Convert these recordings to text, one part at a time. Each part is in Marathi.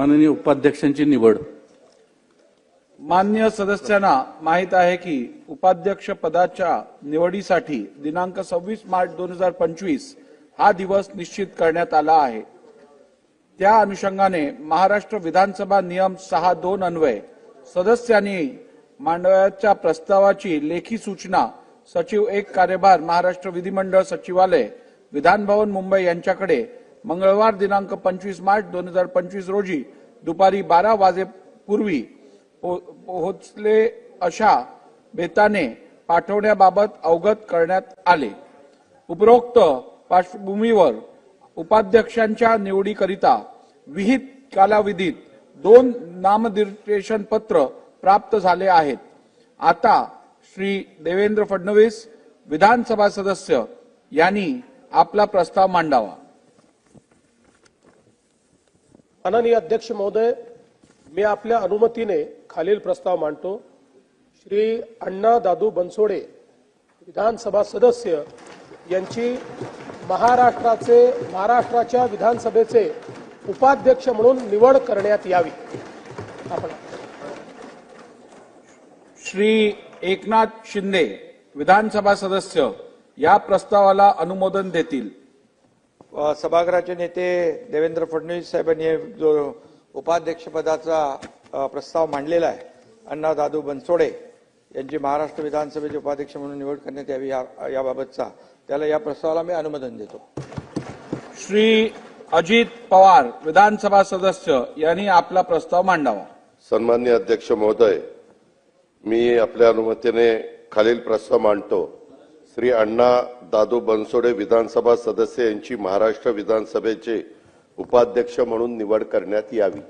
माननीय उपाध्यक्षांची निवड. मान्य सदस्यांना माहीत आहे की उपाध्यक्ष पदाच्या निवडीसाठी दिनांक सव्वीस मार्च दोन हजार पंचवीस हा दिवस निश्चित करण्यात आला आहे. त्या अनुषंगाने महाराष्ट्र विधानसभा नियम सहा दोन अन्वय सदस्यांनी मांडवाच्या प्रस्तावाची लेखी सूचना सचिव एक कार्यभार महाराष्ट्र विधिमंडळ सचिवालय विधानभवन मुंबई यांच्याकडे मंगळवार दिनांक पंचवीस मार्च दोन हजार पंचवीस रोजी दुपारी बारा वाजेपूर्वी पो- पोहोचले अशा बेताने पाठवण्याबाबत अवगत करण्यात आले. उपरोक्त पार्श्वभूमीवर उपाध्यक्षांच्या निवडीकरिता विहित कालावधीत दोन नामनिर्देशन पत्र प्राप्त झाले आहेत. आता श्री देवेंद्र फडणवीस विधानसभा सदस्य यांनी आपला प्रस्ताव मांडावा. माननीय अध्यक्ष महोदय मी आपल्या अनुमतीने खालील प्रस्ताव मांडतो. श्री अण्णा दादू बनसोडे विधानसभा सदस्य यांची महाराष्ट्राचे महाराष्ट्राच्या विधानसभेचे उपाध्यक्ष म्हणून निवड करण्यात यावी. आपण श्री एकनाथ शिंदे विधानसभा सदस्य या प्रस्तावाला अनुमोदन देतील. सभागृहाचे नेते देवेंद्र फडणवीस साहेबांनी जो उपाध्यक्षपदाचा प्रस्ताव मांडलेला आहे अण्णा दादू बनसोडे यांची महाराष्ट्र विधानसभेचे उपाध्यक्ष म्हणून निवड करण्यात यावी या- याबाबतचा त्याला या प्रस्तावाला मी अनुमोदन देतो. श्री अजित पवार विधानसभा सदस्य यांनी आपला प्रस्ताव मांडावा. सन्मान्य अध्यक्ष महोदय मी आपल्या अनुमतीने खालील प्रस्ताव मांडतो. श्री अण्णा दादू बनसोडे विधानसभा सदस्य यांची महाराष्ट्र विधानसभेचे उपाध्यक्ष म्हणून निवड करण्यात यावी.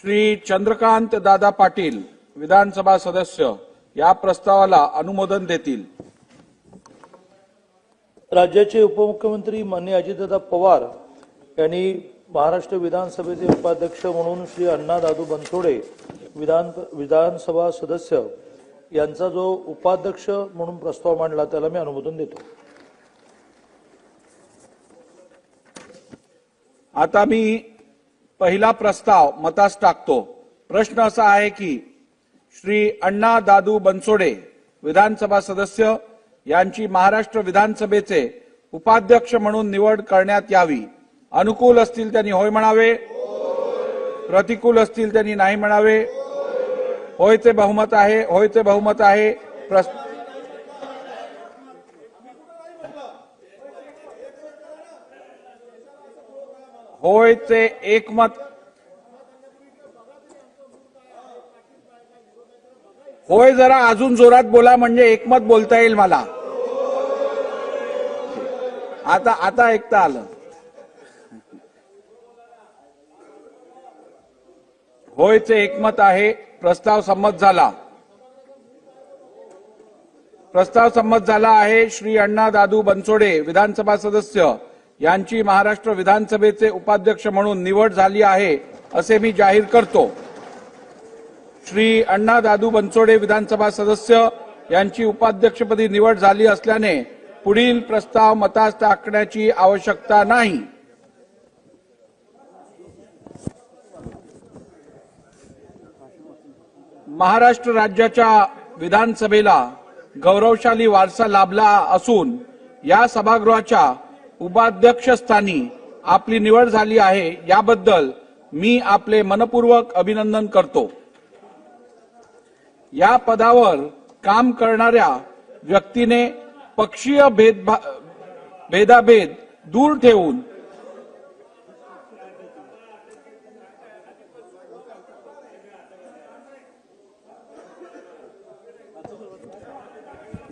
श्री चंद्रकांत दादा पाटील विधानसभा सदस्य या प्रस्तावाला अनुमोदन देतील. राज्याचे उपमुख्यमंत्री मान्य अजितदादा पवार यांनी महाराष्ट्र विधानसभेचे उपाध्यक्ष म्हणून श्री अण्णा दादू बनसोडे विधान विधानसभा सदस्य यांचा जो उपाध्यक्ष म्हणून प्रस्ताव मांडला त्याला मी अनुमोदन देतो. आता मी पहिला प्रस्ताव मतास टाकतो. प्रश्न असा आहे की श्री अण्णा दादू बनसोडे विधानसभा सदस्य यांची महाराष्ट्र विधानसभेचे उपाध्यक्ष म्हणून निवड करण्यात यावी. अनुकूल असतील त्यांनी होय म्हणावे. प्रतिकूल असतील त्यांनी नाही म्हणावे. होयचे बहुमत आहे होयचे बहुमत आहे. प्रस- होयचे एकमत. होय जरा अजून जोरात बोला म्हणजे एकमत बोलता येईल मला. आता आता ऐकता आलं. होयचे एकमत आहे. प्रस्ताव संमत झाला. प्रस्ताव संमत झाला आहे श्री अण्णा दादू बनसोडे विधानसभा सदस्य. यांची महाराष्ट्र विधानसभेचे उपाध्यक्ष म्हणून निवड झाली आहे असे मी जाहीर करतो. श्री अण्णा दादू बनसोडे विधानसभा सदस्य यांची उपाध्यक्षपदी निवड झाली असल्याने पुढील प्रस्ताव मतास टाकण्याची आवश्यकता नाही. महाराष्ट्र राज्याच्या विधानसभेला गौरवशाली वारसा लाभला असून या सभागृहाच्या उपाध्यक्षस्थानी आपली निवड झाली आहे याबद्दल मी आपले मनपूर्वक अभिनंदन करतो. या पदावर काम करणाऱ्या व्यक्तीने पक्षीय भेदभा भेदाभेद दूर ठेवून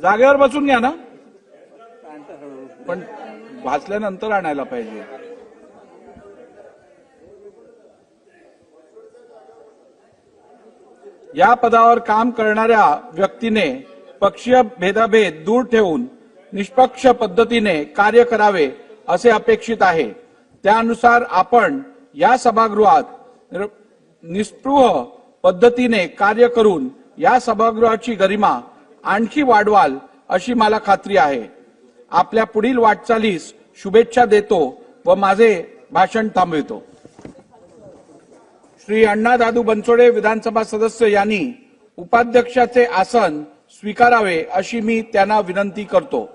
जागेवर बसून घ्या ना. पण भाजल्यानंतर आणायला पाहिजे. या पदावर काम करणाऱ्या व्यक्तीने पक्षीय भेदाभेद दूर ठेवून निष्पक्ष पद्धतीने कार्य करावे असे अपेक्षित आहे. त्यानुसार आपण या सभागृहात निस्पृह पद्धतीने कार्य करून या सभागृहाची गरिमा आणखी वाढवाल अशी मला खात्री आहे. आपल्या पुढील वाटचालीस शुभेच्छा देतो व माझे भाषण थांबवितो. श्री अण्णा दादू बनसोडे विधानसभा सदस्य यांनी उपाध्यक्षाचे आसन स्वीकारावे अशी मी त्यांना विनंती करतो.